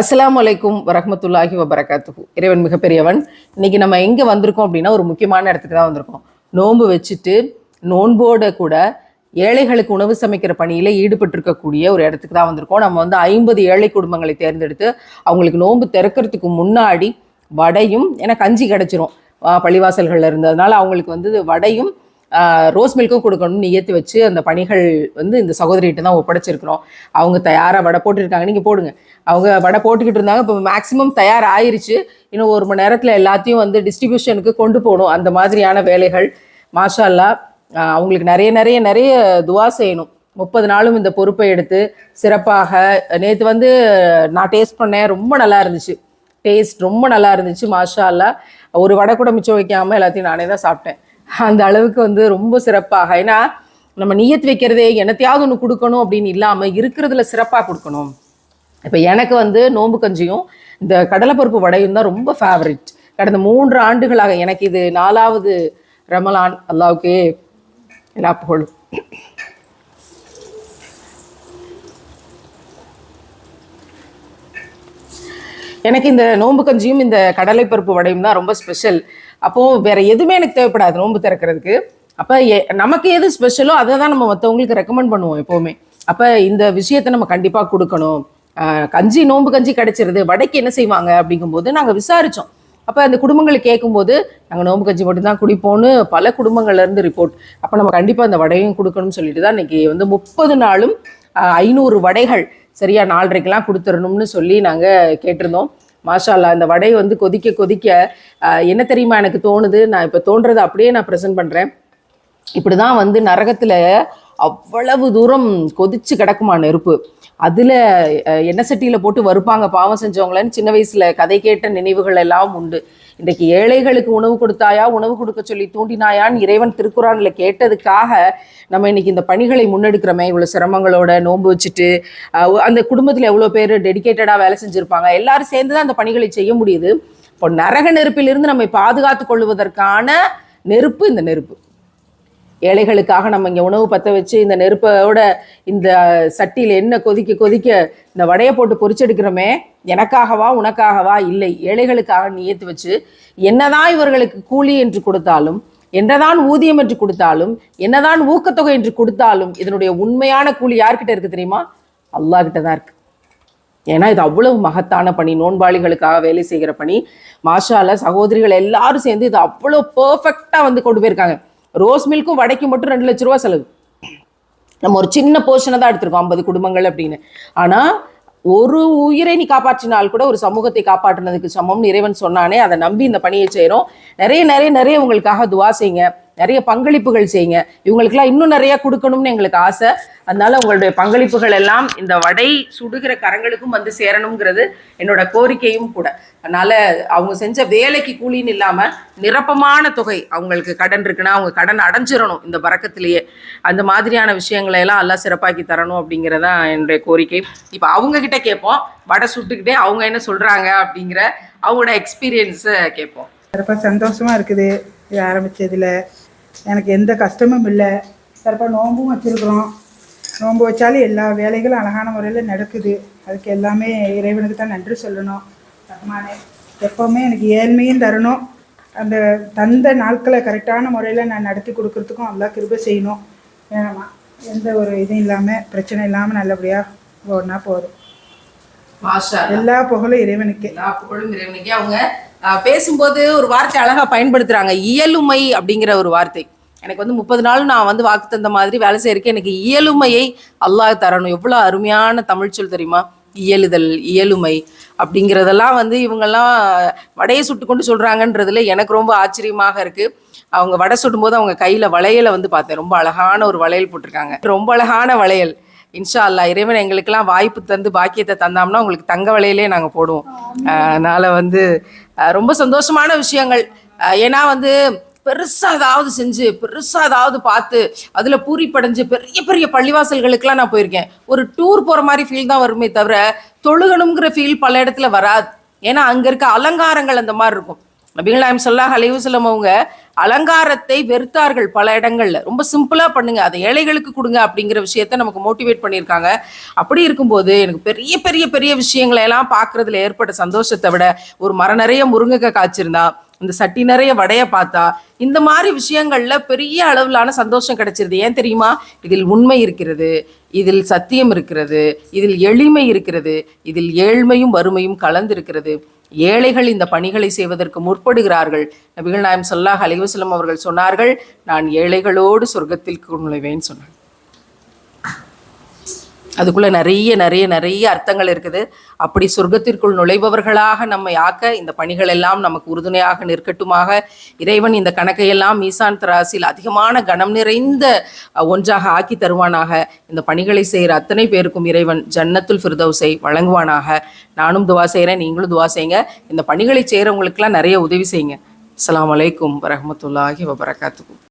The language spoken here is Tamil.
அஸ்லாம் அலைக்கும் வரமத்துல்லாஹி வபரகாத்துஹு. இறைவன் மிகப்பெரியவன். இன்னைக்கு நம்ம எங்கே வந்திருக்கோம் அப்படின்னா ஒரு முக்கியமான இடத்துக்கு தான் வந்திருக்கோம். நோன்பு வச்சுட்டு நோன்போட கூட ஏழைகளுக்கு உணவு சமைக்கிற பணியில் ஈடுபட்டிருக்கக்கூடிய ஒரு இடத்துக்கு தான் வந்திருக்கோம். நம்ம வந்து ஐம்பது ஏழை குடும்பங்களை தேர்ந்தெடுத்து அவங்களுக்கு நோன்பு திறக்கிறதுக்கு முன்னாடி வடையும் ஏன்னா கஞ்சி கிடச்சிரும். பள்ளிவாசல்களில் இருந்ததுனால அவங்களுக்கு வந்து வடையும் ரோஸ் மில்க்கும் கொடுக்கணும்னு நியத்து வச்சு அந்த பணிகள் வந்து இந்த சகோதரிகிட்ட தான் ஒப்படைச்சிருக்கிறோம். அவங்க தயாராக வடை போட்டுருக்காங்க. நீங்கள் போடுங்க. அவங்க வடை போட்டுக்கிட்டு இருந்தாங்க. இப்போ மேக்ஸிமம் தயார் ஆயிருச்சு இன்னும் ஒரு மணி நேரத்தில் எல்லாத்தையும் வந்து டிஸ்ட்ரிபியூஷனுக்கு கொண்டு போகணும். அந்த மாதிரியான வேலைகள் மாஷால்லா அவங்களுக்கு நிறைய நிறைய நிறைய துவா செய்யணும். முப்பது நாளும் இந்த பொறுப்பை எடுத்து சிறப்பாக நேற்று வந்து நான் டேஸ்ட் பண்ணேன். ரொம்ப நல்லா இருந்துச்சு. டேஸ்ட் ரொம்ப நல்லா இருந்துச்சு மாஷா அல்லா ஒரு வடை கூட மிச்சம் வைக்காமல் எல்லாத்தையும் நானே தான் சாப்பிட்டேன். அந்த அளவுக்கு வந்து ரொம்ப சிறப்பாக. ஏன்னா நம்ம நியத் வைக்கிறதே என்னத்தையாவது ஒன்று கொடுக்கணும் அப்படின்னு இல்லாமல் இருக்கிறதுல சிறப்பாக கொடுக்கணும். இப்போ எனக்கு வந்து நோம்பு கஞ்சியும் இந்த கடலைப்பருப்பு வடையும் தான் ரொம்ப ஃபேவரட் கடந்த மூன்று ஆண்டுகளாக எனக்கு இது நாலாவது ரமலான். அல்லாவுக்கே எல்லா புகழும். எனக்கு இந்த நோம்பு கஞ்சியும் இந்த கடலைப்பருப்பு வடையும் தான் ரொம்ப ஸ்பெஷல் அப்போது வேற எதுவுமே எனக்கு தேவைப்படாது நோன்பு திறக்கிறதுக்கு. அப்போ நமக்கு எது ஸ்பெஷலோ அதை தான் நம்ம மற்றவங்களுக்கு ரெக்கமெண்ட் பண்ணுவோம் எப்போவுமே. அப்போ இந்த விஷயத்தை நம்ம கண்டிப்பாக கொடுக்கணும். கஞ்சி நோம்பு கஞ்சி கிடைச்சிருது. வடைக்கு என்ன செய்வாங்க அப்படிங்கும்போது நாங்கள் விசாரித்தோம் அப்போ அந்த குடும்பங்கள் கேட்கும்போது நாங்கள் நோன்பு கஞ்சி மட்டும்தான் குடிப்போம்னு பல குடும்பங்கள்ல இருந்து ரிப்போர்ட் அப்போ நம்ம கண்டிப்பாக அந்த வடையும் கொடுக்கணும்னு சொல்லிட்டு தான் இன்னைக்கு வந்து முப்பது நாளும் ஐநூறு வடைகள் சரியா நாலரைக்கெலாம் கொடுத்துடணும்னு சொல்லி நாங்கள் கேட்டிருந்தோம். மாஷா அந்த இந்த வடை வந்து கொதிக்க கொதிக்க என்ன தெரியுமா எனக்கு தோணுது? நான் இப்போ தோன்றதை அப்படியே நான் ப்ரெசென்ட் பண்ணுறேன் இப்படி தான் வந்து நரகத்தில் அவ்வளவு தூரம் கொதிச்சு கிடக்குமா நெருப்பு? அதில் எண்ணெய் சட்டியில் போட்டு வறுப்பாங்க பாவம் செஞ்சவங்களன்னு சின்ன வயசில் கதை கேட்ட நினைவுகள் எல்லாம் உண்டு. இன்றைக்கு ஏழைகளுக்கு உணவு கொடுத்தாயா உணவு கொடுக்க சொல்லி தூண்டினாயான்னு இறைவன் திருக்குறானில் கேட்டதுக்காக நம்ம இன்னைக்கு இந்த பணிகளை முன்னெடுக்கிறோமே. இவ்வளோ சிரமங்களோட நோன்பு வச்சுட்டு அந்த குடும்பத்தில் எவ்வளோ பேர் டெடிகேட்டடாக வேலை செஞ்சுருப்பாங்க. எல்லாரும் சேர்ந்து தான் அந்த பணிகளை செய்ய முடியுது. இப்போ நரக நெருப்பிலிருந்து நம்மை பாதுகாத்து கொள்வதற்கான நெருப்பு இந்த நெருப்பு. ஏழைகளுக்காக நம்ம இங்கே உணவு பற்ற வச்சு இந்த நெருப்போட இந்த சட்டியில் என்ன கொதிக்க கொதிக்க இந்த வடையை போட்டு பொறிச்செடுக்கிறோமே எனக்காகவா உனக்காகவா? இல்லை. ஏழைகளுக்காக நியத்து வச்சு என்னதான் இவர்களுக்கு கூலி என்று கொடுத்தாலும் என்னதான் ஊதியம் என்று கொடுத்தாலும் என்னதான் ஊக்கத்தொகை என்று கொடுத்தாலும் இதனுடைய உண்மையான கூலி யார்கிட்ட இருக்கு தெரியுமா? அல்லாஹ் கிட்ட தான் இருக்கு. ஏன்னா இது அவ்வளவு மகத்தான பணி. நோன்பாளிகளுக்காக வேலை செய்கிற பணி. மாஷால சகோதரிகள் எல்லாரும் சேர்ந்து இது அவ்வளோ பர்ஃபெக்டாக வந்து கொண்டு போயிருக்காங்க. ரோஸ் மில்க்கும் வடைக்கும் மட்டும் ரெண்டு லட்ச ரூபா செலவு. நம்ம ஒரு சின்ன போர்ஷனை தான் எடுத்திருக்கோம் ஐம்பது குடும்பங்கள் அப்படின்னு. ஆனால் ஒரு உயிரை நீ காப்பாற்றினால் கூட ஒரு சமூகத்தை காப்பாற்றினதுக்கு சமம்னு இறைவன் சொன்னானே அதை நம்பி இந்த பணியை செய்கிறோம் நிறைய நிறைய நிறைய உங்களுக்காக துவா செய்யுங்க. நிறைய பங்களிப்புகள் செய்யுங்க. இவங்களுக்கெல்லாம் இன்னும் நிறைய கொடுக்கணும்னு எங்களுக்கு ஆசை. அதனால உங்களுடைய பங்களிப்புகள் எல்லாம் இந்த வடை சுடுகிற கரங்களுக்கும் வந்து சேரணுங்கிறது என்னோட கோரிக்கையும் கூட. அதனால அவங்க செஞ்ச வேலைக்கு கூலின்னு இல்லாம நிரப்பமான தொகை அவங்களுக்கு கடன் இருக்குன்னா அவங்க கடன் அடைஞ்சிடணும் இந்த பறக்கத்திலேயே. அந்த மாதிரியான விஷயங்களை எல்லாம் எல்லாம் சிறப்பாக்கி தரணும் அப்படிங்கிறதான் என்னுடைய கோரிக்கை. இப்போ அவங்க கிட்ட கேட்போம். வடை சுட்டுக்கிட்டே அவங்க என்ன சொல்றாங்க அப்படிங்கிற அவங்களோட எக்ஸ்பீரியன்ஸை கேட்போம். சிறப்பாக சந்தோஷமா இருக்குது. இது ஆரம்பிச்சதுல எனக்கு எந்த கஷ்டமும் இல்லை. சிறப்பாக நோன்பும் வச்சுருக்குறோம். நோன்பு வச்சாலும் எல்லா வேலைகளும் அழகான முறையில் நடக்குது. அதுக்கு எல்லாமே இறைவனுக்கு தான் நன்றி சொல்லணும். ரஹ்மானே எப்போவுமே எனக்கு ஏழ்மையும் தரணும். அந்த தந்த நாட்களை கரெக்டான முறையில் நான் நடத்தி கொடுக்கறதுக்கும் நல்லா கிருபை செய்யணும். வேணாமா? எந்த ஒரு இதுவும் இல்லாமல் பிரச்சனை இல்லாமல் நல்லபடியாக ஓடினா போதும். எல்லா புகழும் இறைவனுக்கு. எல்லா புகழும் இறைவனுக்கே. அவங்க பேசும்போது ஒரு வார்த்தை அழகா பயன்படுத்துறாங்க. இயலுமை அப்படிங்கிற ஒரு வார்த்தை. எனக்கு வந்து முப்பது நாள் நான் வந்து வாக்கு தந்த மாதிரி வேலை செய்யறதுக்கு எனக்கு இயலுமையை அல்லாஹ் தரணும். எவ்வளோ அருமையான தமிழ் சொல் தெரியுமா? இயலுதல் இயலுமை அப்படிங்கிறதெல்லாம் வந்து இவங்கெல்லாம் வடையை சுட்டு கொண்டு சொல்றாங்கன்றதுல எனக்கு ரொம்ப ஆச்சரியமாக இருக்கு. அவங்க வடை சுடும்போது அவங்க கையில வளையலை வந்து பார்த்தேன். ரொம்ப அழகான ஒரு வளையல் போட்டிருக்காங்க. ரொம்ப அழகான வளையல். இன்ஷா அல்லாஹ் இறைவன் எங்களுக்கெல்லாம் வாய்ப்பு தந்து பாக்கியத்தை தந்தாம்னா உங்களுக்கு தங்க வலையிலே நாங்கள் போடுவோம். அதனால வந்து ரொம்ப சந்தோஷமான விஷயங்கள். ஏன்னா வந்து பெருசாக ஏதாவது செஞ்சு பெருசாக ஏதாவது பார்த்து அதில் பூரி படைஞ்சு பெரிய பெரிய பள்ளிவாசல்களுக்கெல்லாம் நான் போயிருக்கேன். ஒரு டூர் போகிற மாதிரி ஃபீல் தான் வருமே தவிர தொழுகணுங்கிற ஃபீல் பல இடத்துல வராது. ஏன்னா அங்கே இருக்க அலங்காரங்கள் அந்த மாதிரி இருக்கும். நபிகள் நாயம் சொல்லாஹ் அலைவசல்லம் அவங்க அலங்காரத்தை வெறுத்தார்கள் பல இடங்கள்ல. ரொம்ப சிம்பிளா பண்ணுங்க. அதை ஏழைகளுக்கு கொடுங்க அப்படிங்கிற விஷயத்த நமக்கு மோட்டிவேட் பண்ணியிருக்காங்க. அப்படி இருக்கும்போது எனக்கு பெரிய பெரிய பெரிய விஷயங்களை எல்லாம் பார்க்கறதுல ஏற்பட்ட சந்தோஷத்தை விட ஒரு மர நிறைய முருங்கைக்காய் காய்ச்சிருந்தா இந்த சட்டி நிறைய வடைய பார்த்தா இந்த மாதிரி விஷயங்கள்ல பெரிய அளவிலான சந்தோஷம் கிடைச்சிருது. ஏன் தெரியுமா? இதில் உண்மை இருக்கிறது இதில் சத்தியம் இருக்கிறது இதில் எளிமை இருக்கிறது இதில் ஏழ்மையும் வறுமையும் கலந்திருக்கிறது. ஏழைகள் இந்த பணிகளை செய்வதற்கு முற்படுகிறார்கள். நபிகள் நாயம் சொல்லாஹ் அலைவசலம் அவர்கள் சொன்னார்கள் நான் ஏழைகளோடு சொர்க்கத்திற்கு நுழைவேன்னு சொன்னாங்க அதுக்குள்ள நிறைய நிறைய நிறைய அர்த்தங்கள் இருக்குது. அப்படி சொர்க்கத்திற்குள் நுழைபவர்களாக நம்மை ஆக்க இந்த பணிகள் எல்லாம் நமக்கு உறுதுணையாக நிற்கட்டுமாக. இறைவன் இந்த கணக்கையெல்லாம் மீசான் தராசில் அதிகமான கனம் நிறைந்த ஒன்றாக ஆக்கி தருவானாக. இந்த பணிகளை செய்கிற அத்தனை பேருக்கும் இறைவன் ஜன்னத்துல் ஃபிர்தௌஸை வழங்குவானாக. நானும் துவா செய்கிறேன் நீங்களும் துவா செய்யுங்க. இந்த பணிகளை செய்கிறவங்களுக்கெல்லாம் நிறைய உதவி செய்யுங்க. அஸ்ஸலாமு வலைக்கும் வரமத்துல்லாஹி வபரகாத்துக்கும்